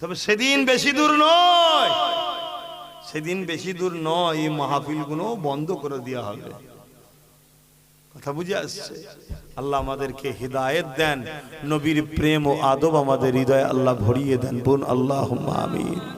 তবে সেদিন বেশি দূর নয়। সেদিন বেশি দূর নয়, এই মাহফিলগুলো বন্ধ করে দেওয়া হবে। কথা বুঝে আসছে? আল্লাহ আমাদেরকে হৃদায়ত দেন, নবীর প্রেম ও আদব আমাদের হৃদয় আল্লাহ ভরিয়ে দেন। বোন আল্লাহ আমিন।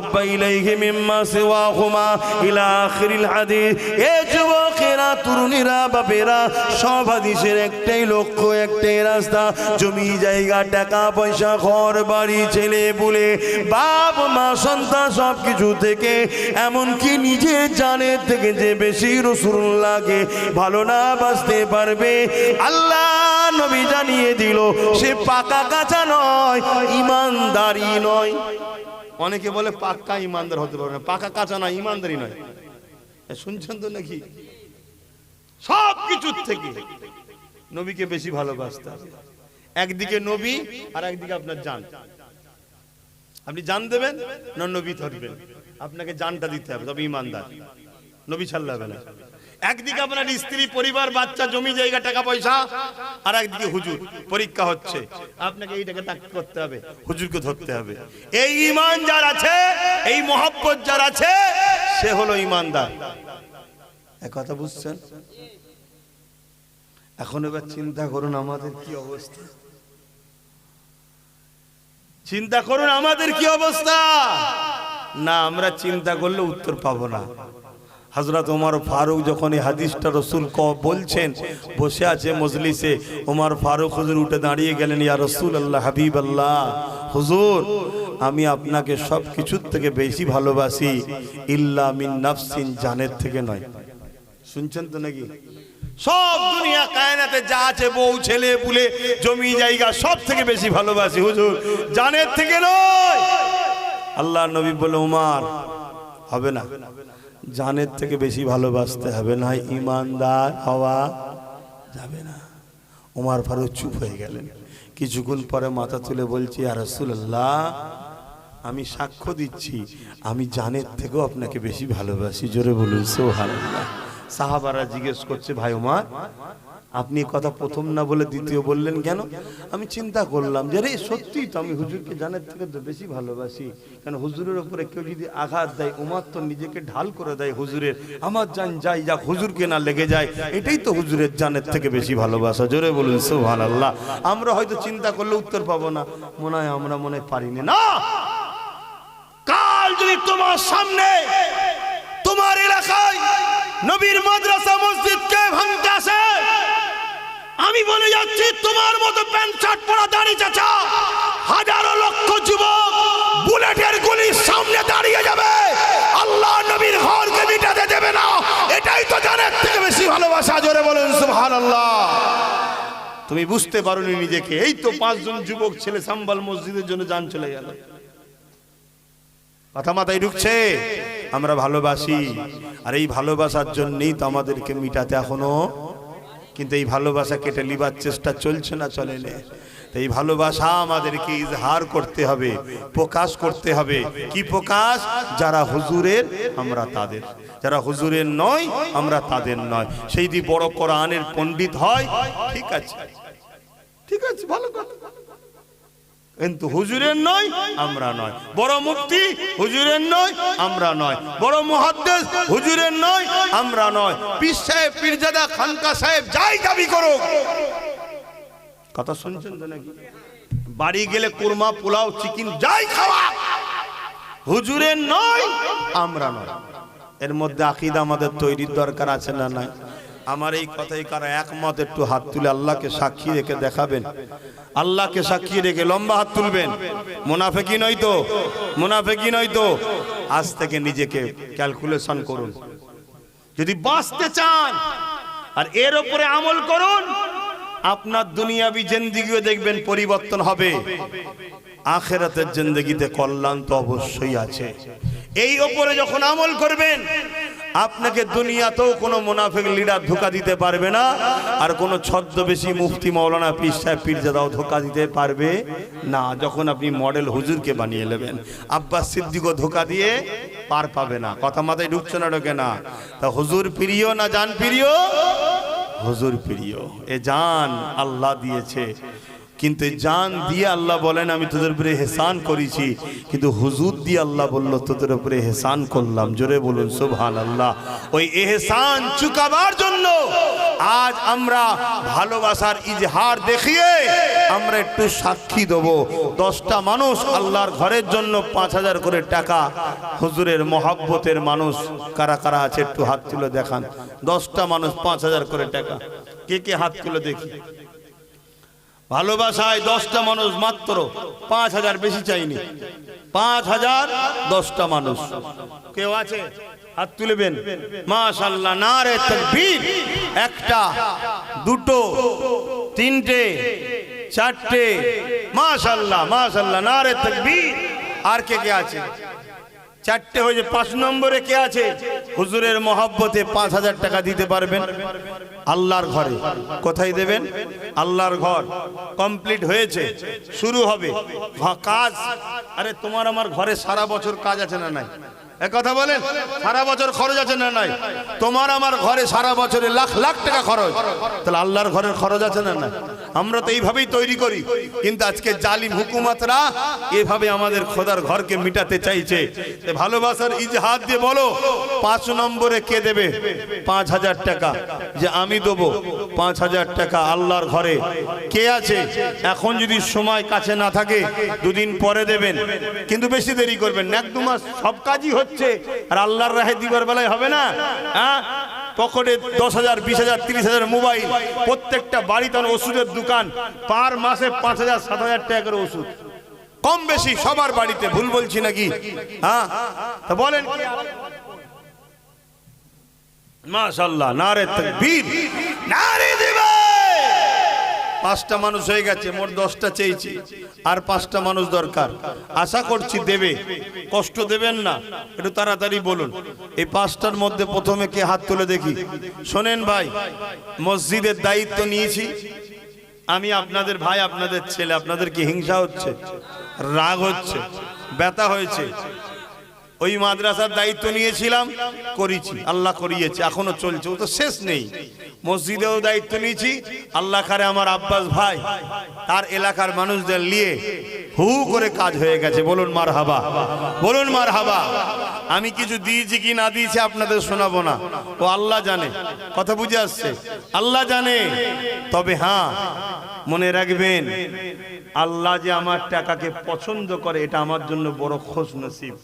ইলাইহি মিম্মা সিওয়াহুমা ইলা আখিরিল হাদিস এ যুবকেরা, তরুণীরা, বাপেরা, সব হাদিসের একটাই লক্ষ্য, একটাই রাস্তা। জমি, জায়গা, টাকা, পয়সা, ঘর, বাড়ি, ছেলে, বলে, বাপ, মা, সন্তান সব কিছু থেকে। এমনকি নিজে জানে থেকে যে বেশি রসুল্লাহকে ভালো না বাঁচতে পারবে। আল্লাহ নবী জানিয়ে দিল, সে পাকা কাঁচা নয়, ইমানদারি নয়। অনেকে বলে পাক্কা ইমানদার হতে পারবে না। পাকা কাঁচা না ইমানদারি নয়। শুনছেন তো নাকি? সব কিছুর থেকে নবীকে বেশি ভালোবাসতে একদিকে নবী আর একদিকে আপনার জান। আপনি জান দেবেন না নবী ধরবেন? আপনাকে জানটা দিতে হবে, তবে ইমানদার। নবী ছাড়লে হবে না। একদিকে আপনার স্ত্রী, পরিবার, বাচ্চা, জমি, জায়গা, টাকা, পয়সা, আর একদিকে হুজুর। পরীক্ষা হচ্ছে। আপনাকে এইটাকে তাক করতে হবে। হুজুরকে ধরতে হবে। এই ইমান যার আছে, এই মহব্বত যার আছে, সে হলো ইমানদার কথা বুঝছেন? এখন এবার চিন্তা করুন আমাদের কি অবস্থা। চিন্তা করুন আমাদের কি অবস্থা। না, আমরা চিন্তা করলে উত্তর পাবো না। হজরত ওমর ফারুক যখন এই হাদিসটা রসুল ক বলছেন, বসে আছে মজলিসে ওমর ফারুক হুজুর উঠে দাঁড়িয়ে গেলেন, ইয়া রসুল আল্লাহ হাবিব আল্লাহ হুজুর, আমি আপনাকে সব কিছুর থেকে বেশি ভালোবাসি, ইল্লা মিন নাফসিন জানের থেকে নয়। শুনছেন তো নাকি? সব দুনিয়া, কায়নাতে যা আছে, বউ, ছেলে, পুলে, জমি, জায়গা, সব থেকে বেশি ভালোবাসি, হুজুর, জানের থেকে নয়। আল্লাহ নবী বলে, উমার, হবে না। জানের থেকে বেশি ভালোবাসতে হবে, না ইমানদার হওয়া যাবে না। উমার ফারুক চুপ হয়ে গেলেন। কিছুক্ষণ পরে মাথা তুলে বলছি আর রসুল্লাহ আমি সাক্ষ্য দিচ্ছি, আমি জানের থেকেও আপনাকে বেশি ভালোবাসি। জোরে বলুন সোহাল্লাহ সাহাবারা জিজ্ঞেস করছে, ভাই উমার আপনি কথা প্রথম না বলে দ্বিতীয় বললেন কেন? আমি চিন্তা করলাম যে রে সত্যিই তো আমি হুজুরকে জানের থেকে তো বেশি ভালোবাসি। কেন হুজুরের উপরে কেউ যদি আঘাত দেয়, উমার তো নিজেকে ঢাল করে দেয় হুজুরের। আমার জান যাই যাক, হুজুরকে না লেগে যায়, এটাই তো হুজুরের জানের থেকে বেশি ভালোবাসা। জোরে বলুন সোহান আল্লাহ আমরা হয়তো চিন্তা করলে উত্তর পাবো না। মনে হয় আমরা মনে পারিনি না! কাল যদি তোমার সামনে, তোমার এলাকায় নবীর মাদ্রাসা মসজিদকে ভাঙতে আসে আমি বলে যাচ্ছি, তোমার মতো প্যান্ট শার্ট পরা দাঁড়িয়ে চাচা হাজারো লক্ষ যুবক বুলেটের গুলির সামনে দাঁড়িয়ে যাবে। আল্লাহ নবীর ঘরকে মিটাতে দেবে না। এটাই তো জানের থেকে বেশি ভালোবাসা, জোরে বলেন সুবহানাল্লাহ। তুমি বুঝতে পারোনি নিজেকে, এই তো পাঁচজন যুবক ছেলে সাম্বাল মসজিদের জন্য যান চলে গেল। কথা মাথায় ঢুকছে, আমরা ভালোবাসি। আর এই ভালোবাসার জন্যই তো আমাদেরকে মিটাতে এখনও কিন্তু এই ভালোবাসা কেটে লিবার চেষ্টা চলছে না চলে এই ভালোবাসা আমাদেরকে ইজহার করতে হবে, প্রকাশ করতে হবে। কি প্রকাশ? যারা হুজুরের, আমরা তাদের। যারা হুজুরের নয়, আমরা তাদের নয়। সেই দি বড় কোরআনের পণ্ডিত হয়, ঠিক আছে। ঠিক আছে, ভালো কথা। কিন্তু হুজুরের নয়, আমরা নয়। বড় মুক্তি হুজুরের নয়, আমরা নয়। বড় মুহাদ্দেস, হুজুরের নয়, আমরা নয়। পীর সাহেব, পীরজাদা, খানকা সাহেব, যাই দাবি করো কথা শুনছেন তো নাকি? বাড়ি গেলে কুরমা, পোলাও, চিকেন, যাই খাওয়া। হুজুরের নয়, আমরা নয়। এর মধ্যে আকিদা আমাদের তৈরির দরকার আছে না নাই? আমার এই কথাই কারা একমত? একটু হাত তুলে আল্লাহকে সাক্ষী রেখে দেখাবেন। আল্লাহকে সাক্ষী রেখে লম্বা হাত তুলবেন। মুনাফেকি নয় তো? মুনাফেকি নয় তো? আজ থেকে নিজেকে ক্যালকুলেশন করুন। যদি বাঁচতে চান আর এর উপরে আমল করুন, আপনার দুনিয়াবি জিন্দিগিও দেখবেন পরিবর্তন হবে। আখেরাতের জিন্দগিতে কল্যাণ তো অবশ্যই আছে। এই ওপরে যখন আমল করবেন আপনাকে দুনিয়াতেও কোনো মুনাফিক লিডার ধোকা দিতে পারবে না, আর কোনো ছদ্মবেশী মুফতি মৌলানা পীর সাহেব, পীরজাদাও ধোকা দিতে পারবে না। যখন আপনি মডেল হুজুরকে বানিয়ে নেবেন, আব্বাস সিদ্দিকও ধোকা দিয়ে পার পাবে না। কথা মাথায় ঢুকছে না, ঢোকে না। তা হুজুর প্রিয় না জান প্রিয়? হুজুর প্রিয়। এ জান আল্লাহ দিয়েছে। কিন্তু জান দিয়ে আল্লাহ বলেন, আমি তোদের উপরে হেসান করেছি। কিন্তু হুজুর দিয়ে আল্লাহ বলল, তোদের উপরে হেসান করলাম। জোরে বলুন সুবহান আল্লাহ ওই এহসান চুকাবার জন্য আজ আমরা ভালোবাসার ইজহার দেখিয়ে আমরা একটু সাক্ষী দেব। দশটা মানুষ আল্লাহর ঘরের জন্য পাঁচ হাজার করে টাকা, হুজুরের মহাব্বতের মানুষ কারা কারা আছে একটু হাত তুলে দেখান। দশটা মানুষ পাঁচ হাজার করে টাকা। কে কে হাত তুলে দেখি? ভালোবাসায় দশটা মানুষ মাত্র পাঁচ হাজার বেশি চাইনি। পাঁচ হাজার দশটা মানুষ। কেউ আছে? হাত তুলবেন মাশাল্লাহ না রে তকবীর। একটা, দুটো, তিনটে, চারটে। মাশাল্লাহ মাশাল্লাহ না রে তকবীর। আর কে কে আছে? চারটে হয়েছে, পাঁচ নম্বরে কে আছে? হুজুরের মহব্বতে পাঁচ হাজার টাকা দিতে পারবেন। আল্লাহর ঘরে। কোথায় দেবেন? আল্লাহর ঘর। কমপ্লিট হয়েছে। শুরু হবে। কাজ। আরে, তোমার আমার ঘরে সারা বছর কাজ আছে না নাই? কথা বলেন, সারা বছর খরচ আছে না নাই? তোমার আমার ঘরে সারা বছরে লাখ লাখ টাকা খরচ। তাহলে আল্লাহর ঘরের খরচ আছে না নাই? আমরা তো এইভাবেই তৈরি করি। কিন্তু আজকে জালিম হুকুমতরা এভাবে আমাদের খোদার ঘরকে মিটাতে চাইছে। ভালোবাসার ইজহাদ দিয়ে বলো, পাঁচ নম্বরে কে দেবে? পাঁচ হাজার টাকা। যে আমি দেবো, পাঁচ হাজার টাকা আল্লাহর ঘরে। কে আছে? এখন যদি সময় কাছে না থাকে, দুদিন পরে দেবেন। কিন্তু বেশি দেরি করবেন এক দু মাস সব কাজই হচ্ছে। আর আল্লাহর রাহে দিবার বেলায় হবে না? হ্যাঁ? পকেটে দশ হাজার, বিশ হাজার, তিরিশ হাজার মোবাইল, প্রত্যেকটা বাড়িতে ওষুধের দোকান, পার মাসে পাঁচ হাজার, সাত হাজার টাকা ওষুধ। কম বেশি সবার বাড়িতে, ভুল বলছি নাকি? হ্যাঁ? তা বলেন? মাশাল্লাহ নারে তকবীর, নারে দিবে। পাঁচটা মানুষ হয়ে গেছে, মোট দশটা চেয়েছি। আর পাঁচটা মানুষ দরকার। আশা করছি দেবে। কষ্ট দেবেন না। একটু তাড়াতাড়ি বলুন। এই পাঁচটার মধ্যে প্রথমে কে হাত তুলে দেখি? শোনেন ভাই, মসজিদের দায়িত্ব নিয়েছি। আমি আপনাদের ভাই, আপনাদের ছেলে, আপনাদের কি হিংসা হচ্ছে? রাগ হচ্ছে। ব্যথা হয়েছে। ওই মাদ্রাসার দায়িত্ব নিয়েছিলাম, করেছি। আল্লাহ করিয়েছে, এখনও চলছে, ও তো শেষ নেই। মসজিদেও দায়িত্ব নিয়েছি। আল্লাহ খারে আমার আব্বাস ভাই, তার এলাকার মানুষদের নিয়ে হু করে কাজ হয়ে গেছে। বলুন মার হাবা বলুন মার হাবা আমি কিছু দিয়েছি কি না দিয়েছি আপনাদের শোনাবো না। ও আল্লাহ জানে, কথা বুঝে আসছে। আল্লাহ জানে, তবে হ্যাঁ মনে রাখবেন, আল্লাহ যে আমার টাকাকে পছন্দ করে, এটা আমার জন্য বড় খোশ নসিব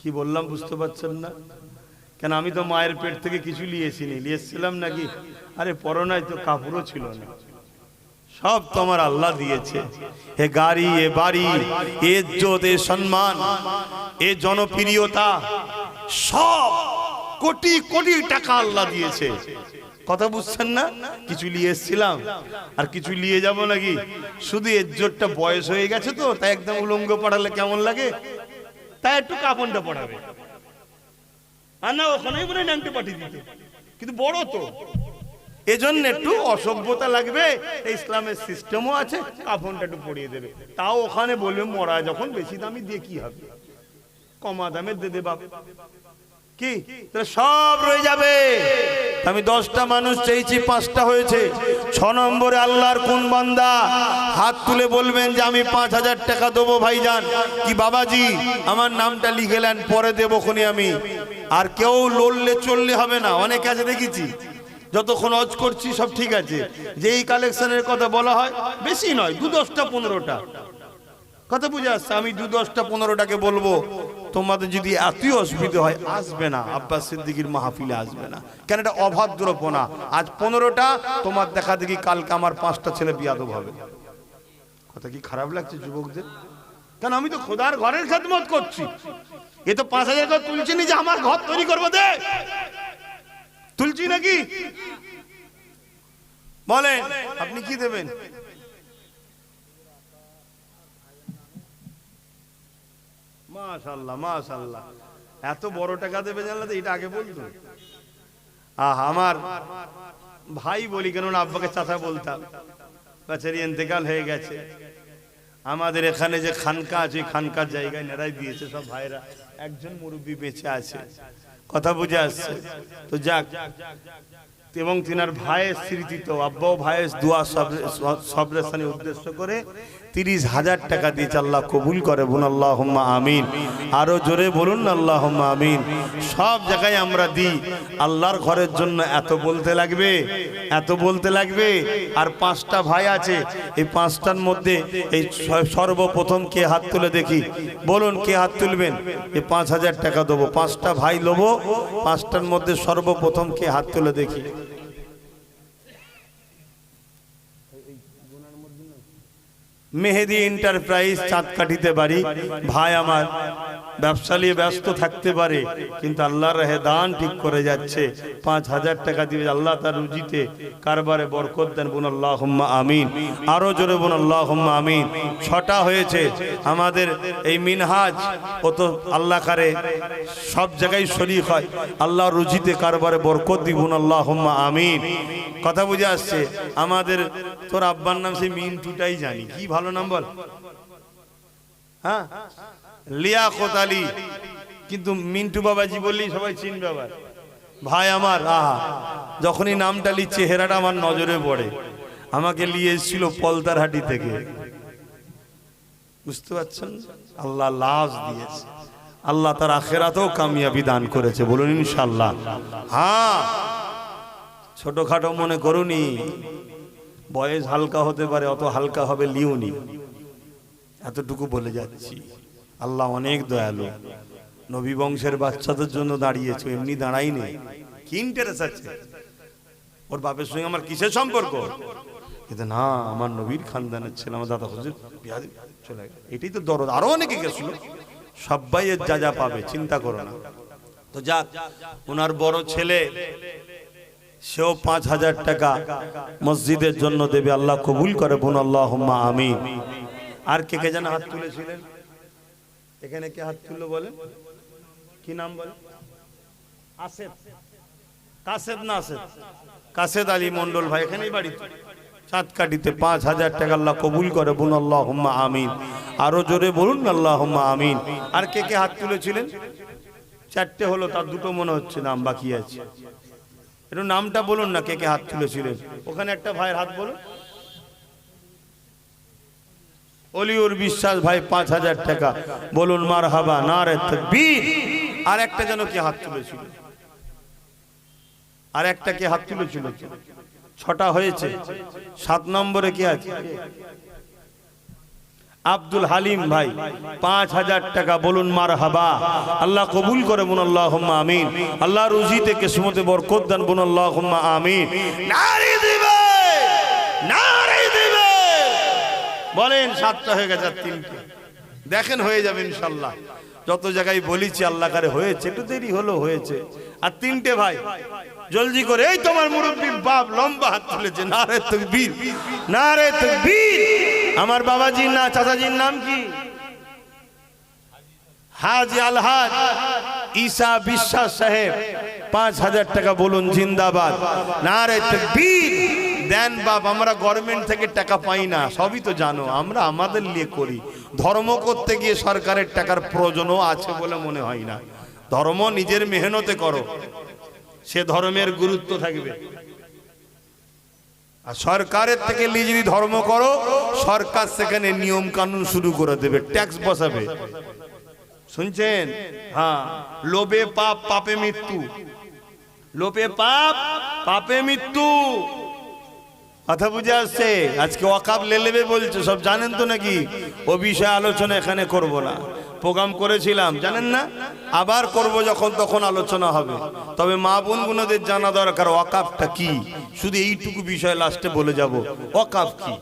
কি বললাম বুঝতে পারছেন না? কেন আমি তো মায়ের পেট থেকে কিছু নিয়েছি নি নিয়েছিলাম নাকি? আরে পরনায় তো কাপড়ও ছিল না। সব তোমার আল্লাহ দিয়েছে। এ গাড়ি, এ বাড়ি, এ ইজ্জত, এ সম্মান, এ জনপ্রিয়তা, সব কোটি কোটি টাকা আল্লাহ দিয়েছে। কথা বুঝছেন না? কিছু নিয়ে এসছিলাম, আর কিছু নিয়ে যাব নাকি? শুধু এজ্জতটা বয়স হয়ে গেছে তো, তাই একদম উলঙ্গ পড়ালে কেমন লাগে? তাই একটু কাপড়টা পড়াবে। আর না, ওখানেই মনে ন্যাংটে পাঠিয়ে দিতে। কিন্তু বড় তো। এজন্য একটু অসভ্যতা লাগবে, ইসলামের সিস্টেমও আছে, কাফনটা একটু পড়িয়ে দেবে। তাও ওখানে বলবে, মরা যখন বেশি দামি, দিয়ে কি হবে? কমা দামে দে দে বাপ। কি? সব রয়ে যাবে। আমি দশটা মানুষ চেয়েছি, পাঁচটা হয়েছে। ছ নম্বরে আল্লাহর কোন বান্দা হাত তুলে বলবেন যে আমি পাঁচ হাজার টাকা দেবো ভাইজান। কি বাবাজি, আমার নামটা লিখেলেন পরে দেবো খুনি আমি। আর কেউ লড়লে চললে হবে না, অনেক আছে দেখেছি। যতক্ষণ অজ করছি সব ঠিক আছে। যেই কালেকশনের কথা বলা হয়, বেশি নয়, দু দশটা, পনেরোটা। কথা বুঝে আসছে, আমি দু দশটা পনেরোটাকে বলব। তোমাদের যদি এতই অসুবিধা হয়, আসবে না। আব্বাস সিদ্দিকির মাহফিলে আসবে না। কেন এটা অভদ্রপনা আজ পনেরোটা, তোমার দেখা দেখি কালকে আমার পাঁচটা ছেলে বিয়াদব হবে। কথা কি খারাপ লাগছে যুবকদের? কেন আমি তো খোদার ঘরের খেদমত করছি। এ তো পাঁচ হাজার করে তুলছি নি যে আমার ঘর তৈরি করব দে। তুলছি নাকি? বলেন, আপনি কি দেবেন? মাশাল্লাহ মাশাল্লাহ এত বড় টাকা দেবে জানলে তো এটা আগে বলতো। আহ, আমার ভাই বলি কেন আব্বাকে চাচা বলতাম বেচারি এতেকাল হয়ে গেছে। আমাদের এখানে যে খানকা আছে খানকার জায়গায় নেড়াই দিয়েছে সব ভাইরা একজন মুরব্বী বেঁচে আছে। কথা বুঝে আসছে। তো যাক, এবং তিনার ভাইয়ের স্মৃতিতে আব্বাও ভাইয়ের দোয়া সবরেশনে উদ্দেশ্য করে তিরিশ হাজার টাকা দিয়েছে আল্লাহ কবুল করে বোন আল্লাহ আমিন। আরও জোরে বলুন আল্লাহ আমিন। সব জায়গায় আমরা দিই। আল্লাহর ঘরের জন্য এত বলতে লাগবে, এত বলতে লাগবে। আর পাঁচটা ভাই আছে, এই পাঁচটার মধ্যে এই সর্বপ্রথম কে হাত তুলে দেখি? বলুন, কে হাত তুলবেন? এই পাঁচ হাজার টাকা দেবো। পাঁচটা ভাই লোবো, পাঁচটার মধ্যে সর্বপ্রথম কে হাত তুলে দেখি? মেহেদি এন্টারপ্রাইজ চাঁদকাঠিতে পারি। ভাই আমার ব্যবসা নিয়ে ব্যস্ত থাকতে পারে, কিন্তু আল্লাহর রাহে দান ঠিক করে যাচ্ছে। পাঁচ হাজার টাকা দিবে আল্লাহ তার রুজিতে কারবারে বরকত দেন বোন আল্লাহ আমিন। আরও জোরে বোন আল্লাহ আমিন। ছটা হয়েছে আমাদের এই মিনহাজ, ও তো আল্লাহ কারে সব জায়গায় শরীক হয়। আল্লাহ রুজিতে কারবারে বরকত দিবুন আল্লাহ আমিন। কথা বুঝে আসছে? আমাদের তোর আব্বার নাম সেই মিন্টুটাই জানি। কি ভালো নাম বল? হ্যাঁ? লিয়াকত আলী। কিন্তু মিন্টু বাবাজি বললেই সবাই চিনবে আবার ভাই আমার, আহা, যখনই নামটা লি চেহারাটা আমার নজরে পড়ে। আমাকে নিয়ে এসেছিল পলতারহাটি থেকে। বুঝতে পারছেন? আল্লাহ লাশ দিয়েছে। আল্লাহ তার আখেরাতেও কামিয়াবি দান করেছে, বলুন ইনশাল্লাহ হ্যাঁ ছোটখাটো মনে করুনি, বয়স হালকা হতে পারে, অত হালকা হবে লিওনি। এতটুকু বলে যাচ্ছি। আল্লাহ অনেক দয়ালু। নবী বংশের বাচ্চাদের জন্য দাঁড়িয়েছে, এমনি দাঁড়াইনি কি ইন্টারেস্ট আছে? ওর বাপের সঙ্গে আমার কিসের সম্পর্ক? কিন্তু না, আমার নবীর খানদানের ছেলে, আমার দাদা হুজুর চলে এটাই তো দরদ। আরও অনেকে গেছিল। সবাই এর যা যা পাবে, চিন্তা করো না। তো যাক, ওনার বড় ছেলে, সেও পাঁচ হাজার টাকা মসজিদের জন্য দেবে। আল্লাহ কবুল করে বোন আল্লাহ আমি আর কে কে যেন হাত তুলেছিলেন? এখানে কে হাত তুললো বলেন কি নাম বলে? আসেদ কাসেদ না আসেদ কাসেদ আলী মন্ডল ভাই এখানেই বাড়ি তো। চাঁদকাটিতে পাঁচ হাজার টাকা আল্লাহ কবুল করে বোন আল্লাহ হুম্মা আমিন। আরও জোরে বলুন আল্লাহ হুম্মা আমিন। আর কে কে হাত তুলেছিলেন? চারটে হলো তার দুটো মনে হচ্ছে নাম বাকি আছে। একটু নামটা বলুন না কে কে হাত তুলেছিলেন। ওখানে একটা ভাইয়ের হাত বলুন। অলিউর বিশ্বাস ভাই পাঁচ হাজার টাকা। বলুন মার হাবা না রে তকবীর। আর একটা যেন কে হাত তুলেছিল? আর একটা কে হাত তুলেছিল? ছটা হয়েছে। সাত নম্বরে কে আছে? আব্দুল হালিম ভাই, পাঁচ হাজার টাকা। বলুন মার হাবা আল্লাহ কবুল করে বোন আল্লাহ আমিন। আল্লাহ রুজিতে কিসমতে বরকত দান বোন আল্লাহ আমিন। নারী দিবে দিবে বলেন, সাতটা হয়ে গেছে আর তিনটে। দেখেন, হয়ে যাবে ইনশাল্লাহ। যত জায়গায় বলেছি, আল্লাহ কারে হয়েছে, একটু দেরি হলো হয়েছে। আর তিনটে ভাই, জলদি করে, এই তোমার মুরব্বী বাপ লম্বা হাত তুলেছে না রে তকবীর না রে তকবীর। আমার বাবাজির না, চাচাজির নাম কি? হাজি আলহাজ ঈসা বিশ্বাস সাহেব, পাঁচ হাজার টাকা বলুন, জিন্দাবাদ। না রে তকবীর। দেন বাপ, আমরা গভর্নমেন্ট থেকে টাকা পাই না, সবই তো জানো, আমরা আমাদের নিয়ে করি। ধর্ম করতে গিয়ে সরকারের টাকার প্রয়োজনও আছে বলে মনে হয় না। ধর্ম নিজের মেহনতে করো, সে ধর্মের গুরুত্ব থাকবে। আর সরকারের থেকে যদি ধর্ম করো, সরকার সেখানে নিয়ম কানুন শুরু করে দেবে ট্যাক্স বসাবে। শুনছেন? হ্যাঁ লোভে পাপ, পাপে মৃত্যু। লোভে পাপ, পাপে মৃত্যু। কথা বুঝে আসছে? আজকে ওয়াকাব লেলেবে বলছে, সব জানেন তো নাকি? ও বিষয়ে আলোচনা এখানে করব না। প্রোগ্রাম করেছিলাম, জানেন না? আবার করব যখন, তখন আলোচনা হবে। তবে মা বোন বোনগুলোদের জানা দরকার, ওয়াকাবটা কি? শুধু এইটুকু বিষয় লাস্টে বলে যাব। ওয়াকাব কি?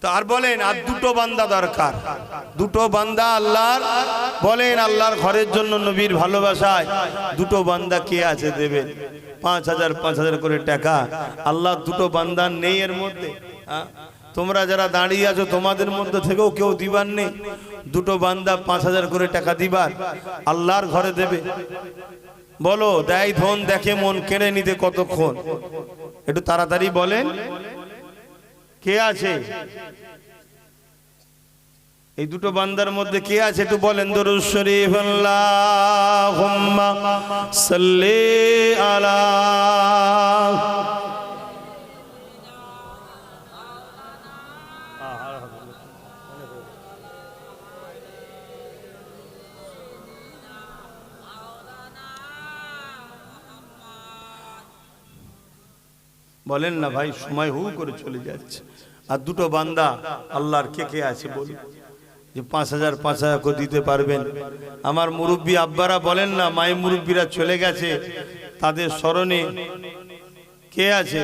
তার বলেন, আর দুটো বান্দা দরকার। দুটো বান্দা আল্লাহর, বলেন আল্লাহর ঘরের জন্য নবীর ভালোবাসায়। দুটো বান্দা কে আছে দেবেন? পাঁচ হাজার পাঁচ হাজার করে টাকা। আল্লাহ দুটো বান্দার নেই এর মধ্যে? তোমরা যারা দাঁড়িয়ে আছো, তোমাদের মধ্যে থেকেও কেউ দিবার নেই। দুটো বান্দা পাঁচ হাজার করে টাকা দিবার। আল্লাহর ঘরে দেবে। বলো, দেয় ধন, দেখে মন, কেড়ে নিতে কতক্ষণ? একটু তাড়াতাড়ি বলেন। কে আছে? এই দুটো বান্দার মধ্যে কে আছে একটু বলেন, দরুদ শরীফ, আল্লাহুম্মা সাল্লি আলা বলেন না ভাই, সময় হু করে চলে যাচ্ছে। আর দুটো বান্দা আল্লাহর কে কে আছে বলুন। যে পাঁচ হাজার পাঁচ হাজার করে দিতে পারবেন। আমার মুরব্বী আব্বারা বলেন না মায়ের মুরব্বীরা চলে গেছে, তাদের স্মরণে কে আছে?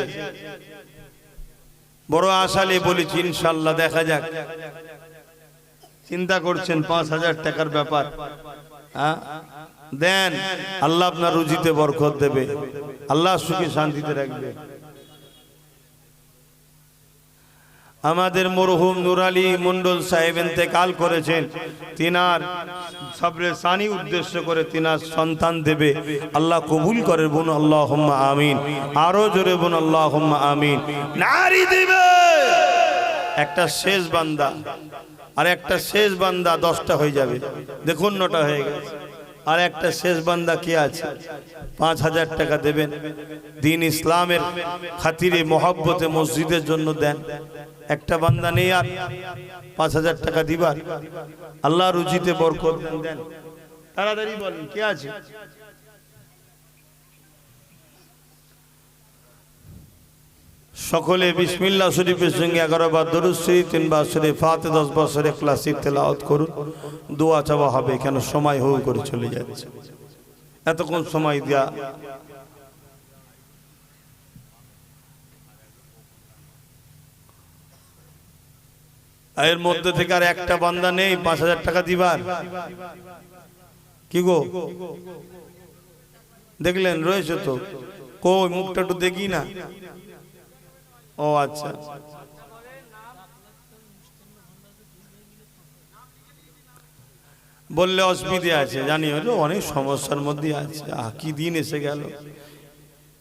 বড় আশালে বলেছি ইনশাল্লাহ দেখা যাক। চিন্তা করছেন, পাঁচ হাজার টাকার ব্যাপার। হ্যাঁ? দেন, আল্লাহ আপনার রুজিতে বরকত দেবে। আল্লাহ সুখে শান্তিতে রাখবে। আমাদের মরহুম নুরালি মন্ডল সাহেব ইন্তেকাল করেছেন। তিনার সবরে সানি উদ্দেশ্য করে তিনার সন্তান দেবে। আল্লাহ কবুল করে বোন আল্লাহ আমিন। আরও জোরে বোন আল্লাহ আমিন। নারী দেবে। একটা শেষ বান্দা, আর একটা শেষ বান্দা দশটা হয়ে যাবে। দেখুন নটা হয়ে গেছে। আর একটা শেষ বান্দা কে আছে? পাঁচ হাজার টাকা দেবেন। দিন ইসলামের খাতিরে মহাব্বতে মসজিদের জন্য দেন। একটা বান্দা নেই আর পাঁচ হাজার টাকা দিবার। আল্লাহ রুজিতে বরকত দেন তাড়াতাড়ি বলেন, কে আছে? সকলে বিসমিল্লা শরীফের সঙ্গে এগারো বার দরুশ্রী তিনবার শরীফ ফাতে, দশ বছরে ক্লাসিক তেলাওয়াত করুন। দোয়া চাওয়া হবে কেন? সময় হু করে চলে যাচ্ছে। এতক্ষণ সময় দেয়া এর মধ্যে থেকে আর একটা বান্দা নেই, পাঁচ হাজার টাকা দিবার। কি গো? দেখলেন, রয়েছে তো। কই, মুখটা একটু দেখি না? ও আচ্ছা। বললে অসুবিধে আছে জানি হলো অনেক সমস্যার মধ্যে আছে। কি দিন এসে গেল।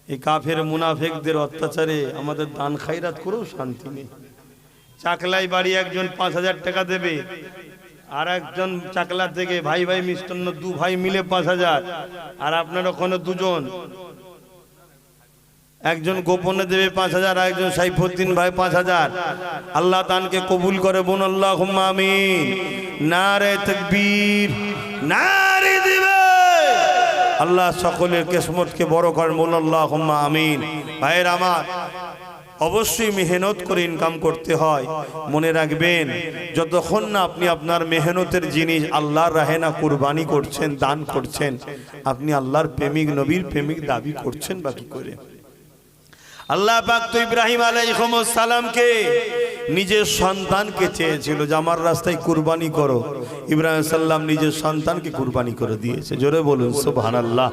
এই কাফের মুনাফেকদের অত্যাচারে আমাদের দান খাইরাত করেও শান্তি নেই। চাকলাই বাড়ি একজন পাঁচ হাজার টাকা দেবে, আর একজন চাকলা থেকে ভাই ভাই মিষ্টান্ন, দু ভাই মিলে পাঁচ হাজার, আর আপনার ওখানে দুজন। একজন গোপনে দেবে পাঁচ হাজার একজন সাইফুদ্দিন ভাই পাঁচ হাজার। আল্লাহ তানকে কবুল করে বোন আল্লাহ আমিন। না রে তকবীর না রে আল্লাহ সকলের কেসমতকে বড় করেন বোন আল্লাহ আমিন। ভাইয়ের আমার। অবশ্যই মেহনত করে ইনকাম করতে হয়। মনে রাখবেন, যতক্ষণ না আপনি আপনার মেহনতের জিনিস আল্লাহর রাহে না কুরবানি করছেন, দান করছেন, আপনি আল্লাহর প্রেমিক, নবীর প্রেমিক দাবি করছেন বা কি করে? আল্লাহ পাক তো ইব্রাহিম সালামকে নিজের সন্তানকে চেয়েছিল যে, আমার রাস্তায় কুরবানি করো। ইব্রাহিম সাল্লাম নিজের সন্তানকে কুরবানি করে দিয়েছে। জোরে বলুন সুবহান আল্লাহ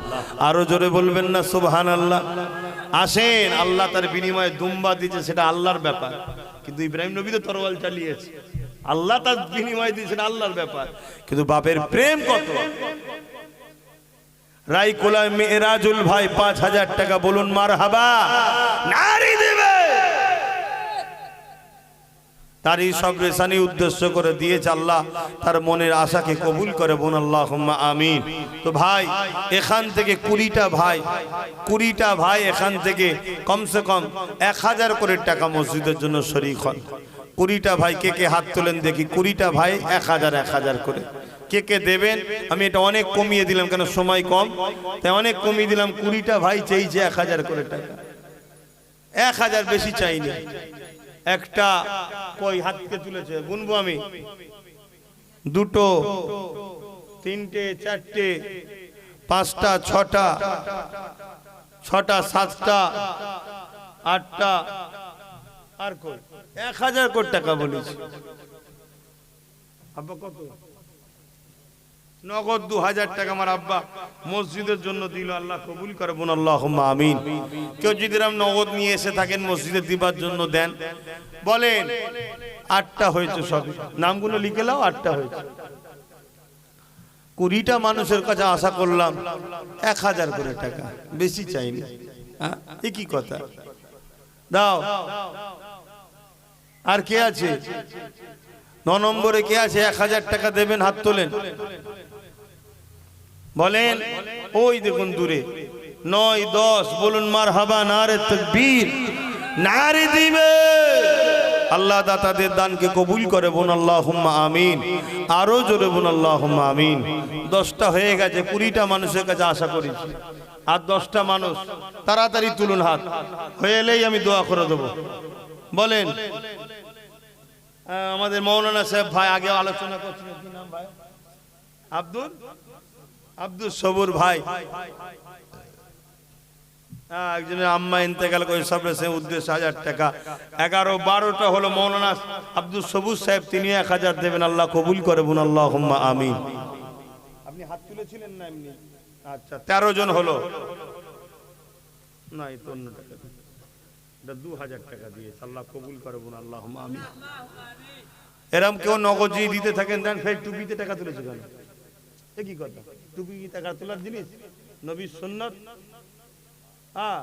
আরও জোরে বলবেন না, সুবহানাল্লাহ। আসেন, আল্লাহ তার বিনিময়ে দুম্বা দিচ্ছে সেটা আল্লাহর ব্যাপার। কিন্তু ইব্রাহিম নবী তো তরোয়াল চালিয়েছে। আল্লাহ তার বিনিময় দিয়েছে, সেটা আল্লাহর ব্যাপার। কিন্তু বাপের প্রেম কত? রাইকোলা মেয়েরাজুল ভাই, পাঁচ হাজার টাকা বলুন মার হাবা নারী দেবে। তারই সব রেশানি উদ্দেশ্য করে দিয়েছে আল্লাহ, তার মনের আশাকে কবুল করে বোন আল্লাহ আমিন। তো ভাই, এখান থেকে কুড়িটা ভাই কুড়িটা ভাই এখান থেকে কমসে কম এক হাজার করে টাকা মসজিদের জন্য শরিক হন। কুড়িটা ভাই কে কে হাত তোলেন দেখি, কুড়িটা ভাই এক হাজার এক হাজার করে। কে কে দেবেন? আমি এটা অনেক কমিয়ে দিলাম কেন সময় কম। তাই অনেক কমিয়ে দিলাম, কুড়িটা ভাই চেয়েছে এক হাজার করে টাকা। এক হাজার বেশি চাইনি। একটা কই হাতকে তুলেছে, গুনবো আমি। দুটো, তিনটে, চারটে, পাঁচটা, ছটা ছটা, সাতটা, আটটা, আর কই? এক হাজার কোটি টাকা বলেছি। আব্বা, কত? নগদ দু হাজার টাকা আমার আব্বা মসজিদের জন্য দিল, আল্লাহ কবুল করে বোন আল্লাহ আমিন। কেউ যদি নগদ নিয়ে এসে থাকেন, মসজিদে দিবার জন্য দেন। বলেন, আটটা হয়েছে সব। নামগুলো লিখে লাও আটটা হয়েছে। কুড়িটা মানুষের কাছে আশা করলাম, এক হাজার করে টাকা। বেশি চাইনি। হ্যাঁ? এ কি কথা? দাও। আর কে আছে? নম্বরে কে আছে? এক হাজার টাকা দেবেন, হাত তোলেন। বলেন, ওই দেখুন দূরে। নয়, দশ, বলুন মার হাবা নারে তকবীর। নারে দিবে। আল্লাহ দাতাদের দানকে কবুল করে বোন আল্লাহ আমিন। আরও জোরে বোন আল্লাহ আমিন। দশটা হয়ে গেছে, কুড়িটা মানুষের কাছে আশা করেছি আর দশটা মানুষ, তাড়াতাড়ি তুলুন হাত। হয়ে এলেই আমি দোয়া করে দেবো। বলেন আমাদের মৌলানা সাহেব ভাই আগে আলোচনা করছিলেন। কি নাম ভাই? আব্দুল? আব্দুল সবুর ভাই। একজনের আম্মা ইন্তেকাল করে সব সে উদ্দেশ্য হাজার টাকা। এগারো বারোটা হলো মৌলানা আব্দুল সবুজ সাহেব তিনি এক হাজার দেবেন। আল্লাহ কবুল করে বোন আল্লাহ আমিন। আপনি হাত তুলেছিলেন না এমনি? আচ্ছা তেরো জন হলো। না এই তো অন্য টাকা। এটা দু হাজার টাকা দিয়েছে আল্লাহ কবুল করে বোন আল্লাহ আমিন। এরম কেউ নগদ যদি দিতে থাকেন দেন ফের টুপিতে টাকা তুলেছে কেন? এ কি কথা? টুপি কি টাকা তোলার জিনিস? নবীর সুন্নত? হ্যাঁ।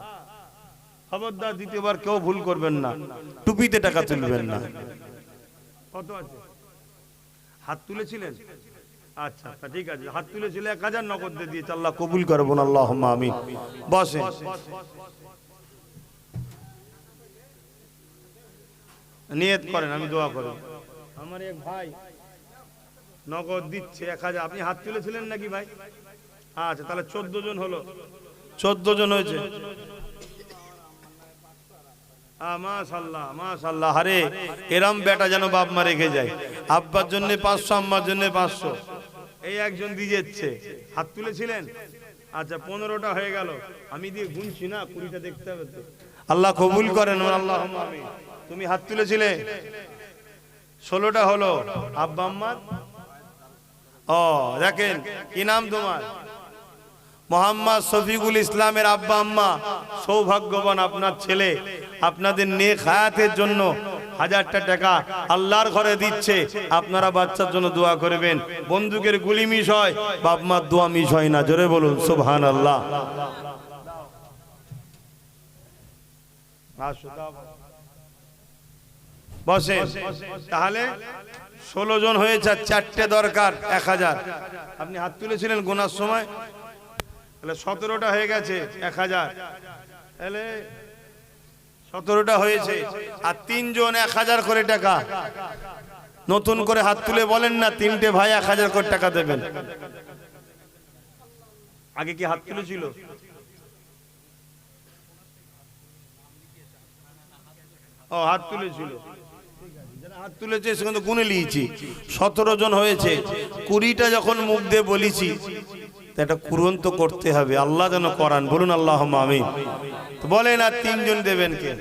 খবরদার দ্বিতীয়বার কেউ ভুল করবেন না টুপিতে টাকা তুলবেন না। কত আছে? হাত তুলেছিলেন? আচ্ছা তা ঠিক আছে। হাত তুলেছিল এক হাজার নগদ দিয়ে আল্লাহ কবুল করব না আল্লাহ আমিন। বসে নিয়ত করেন আমি দোয়া করব আমার এক ভাই নগদ দিচ্ছে এক হাজার। আপনি হাত তুলেছিলেন নাকি ভাই? আচ্ছা তাহলে চোদ্দ জন হলো। চোদ্দ জন হয়েছে। মাশাল্লাহ মাশাল্লাহ আরে এরম বেটা যেন বাপ মা রেখে যায়। আব্বার জন্য পাঁচশো আম্মার জন্য পাঁচশো। এই একজন দিয়ে যাচ্ছে হাত তুলেছিলেন? আচ্ছা পনেরোটা হয়ে গেল। আমি দিয়ে গুনছি না কুড়িটা দেখতে হবে তো। আল্লাহ কবুল করেন আল্লাহ তুমি হাত তুলেছিলে। ষোলোটা হলো আব্বা ও, দেখেন, কি নাম তোমার? মোহাম্মদ শফিকুল ইসলামের আব্বা আম্মা, সৌভাগ্যবান আপনার ছেলে। আপনাদের নেক হায়াতের জন্য হাজারটা টাকা আল্লাহর ঘরে দিচ্ছে। আপনারা বাচ্চার জন্য দোয়া করবেন। বন্দুকের গুলি মিস হয়, বাপ মার দোয়া মিস হয় না। জোরে বলুন সুবহান আল্লাহ বসেন। তাহলে ষোলো জন হয়েছে চারটে দরকার, এক হাজার। আপনি হাত তুলেছিলেন গোনার সময়? তাহলে সতেরোটা হয়ে গেছে, এক হাজার। তাহলে সতেরোটা হয়েছে, আর তিনজন এক হাজার করে টাকা। নতুন করে হাত তুলে বলেন না, তিনটে ভাই এক হাজার করে টাকা দেবেন। আগে কি হাত তুলেছিল? ও, হাত তুলেছিল। হাত তুলেছে সেখানে গুনে নিয়েছি। সতেরো জন হয়েছে। কুড়িটা যখন মুখ দিয়ে বলেছি এটা পূরণ তো করতে হবে। আল্লাহ যেন করান। বলুন আল্লাহ আমিন। তো বলেন, আর তিনজন দেবেন কে?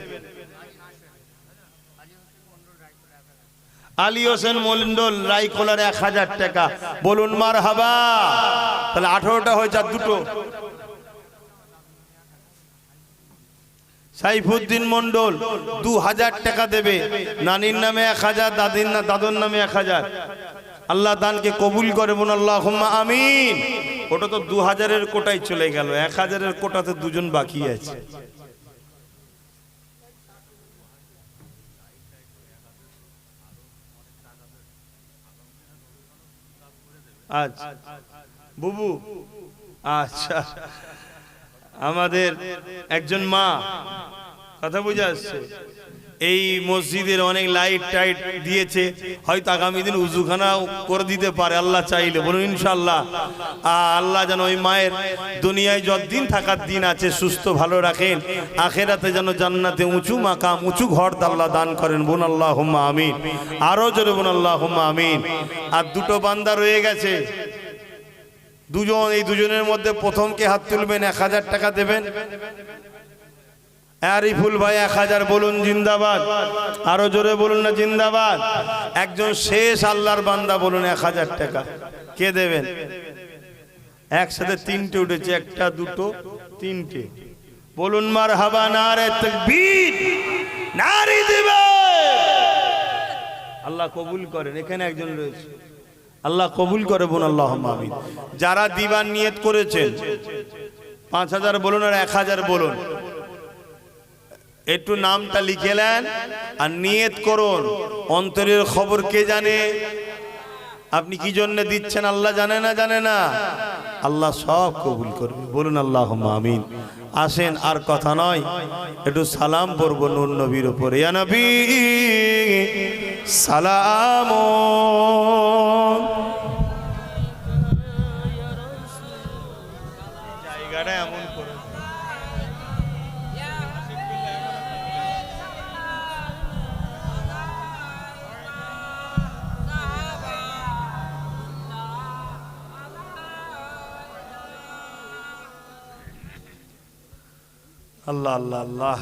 আলী হোসেন মন্ডল রাইকোলার এক হাজার টাকা। বলুন মার হাবা তাহলে আঠারোটা হয়েছে আর দুটো। সাইফুদ্দিন মন্ডল দু হাজার টাকা দেবে। নানির নামে এক হাজার, দাদির না দাদুর নামে এক হাজার। আল্লাহ দানকে কবুল করে বোন আল্লাহ আমিন। ওটা তো দু হাজারের কোটায় চলে গেল, এক হাজারের কোটাতে দুজন বাকি আছে। আচ্ছা বুবু। আচ্ছা। আমাদের একজন মা, কথা বুঝে আসছে? এই মসজিদের অনেক লাইট টাইট দিয়েছে, হয়তো আগামী দিন উজুখানা করে দিতে পারে, আল্লাহ চাইলে, বলুন ইনশাল্লাহ আল্লাহ যেন ওই মায়ের দুনিয়ায় যতদিন থাকার দিন আছে, সুস্থ, ভালো রাখেন, আখেরাতে যেন জান্নাতে উঁচু মাকাম, উঁচু ঘর আল্লাহ দান করেন বোন আল্লাহ হুম্মা আমিন। আরও জোরে বোন আল্লাহ হুম্মা আমিন। আর দুটো বান্দা রয়ে গেছে। দুজন, এই দুজনের মধ্যে প্রথমকে হাত তুলবেন, এক হাজার টাকা দেবেন। আরিফুল ভাই, এক হাজার বলুন, জিন্দাবাদ। আরও জোরে বলুন না, জিন্দাবাদ। একজন শেষ আল্লাহর বান্দা বলুন, এক হাজার টাকা। কে দেবেন? একসাথে তিনটে উঠেছে, একটা, দুটো, তিনটে। বলুন মার হাবা নারে নারী দিবে আল্লাহ কবুল করেন, এখানে একজন রয়েছে। আল্লাহ কবুল করে বোন আল্লাহ আমিন। যারা দিবার নিয়ত করেছেন, পাঁচ হাজার বলুন আর এক হাজার বলুন। একটু নামটা লিখে নেন আর নিয়ত করুন। অন্তরের খবর কে জানে? আপনি কি জন্য দিচ্ছেন? আল্লাহ জানে না জানে না। আল্লাহ সব কবুল করবে। বলুন আল্লাহ আমিন। আসেন, আর কথা নয়। একটু সালাম পড়ব নুর নবীর উপরে। নবী সালাম। জায়গাটা এমন করে আল্লাহ আল্লাহ আল্লাহ।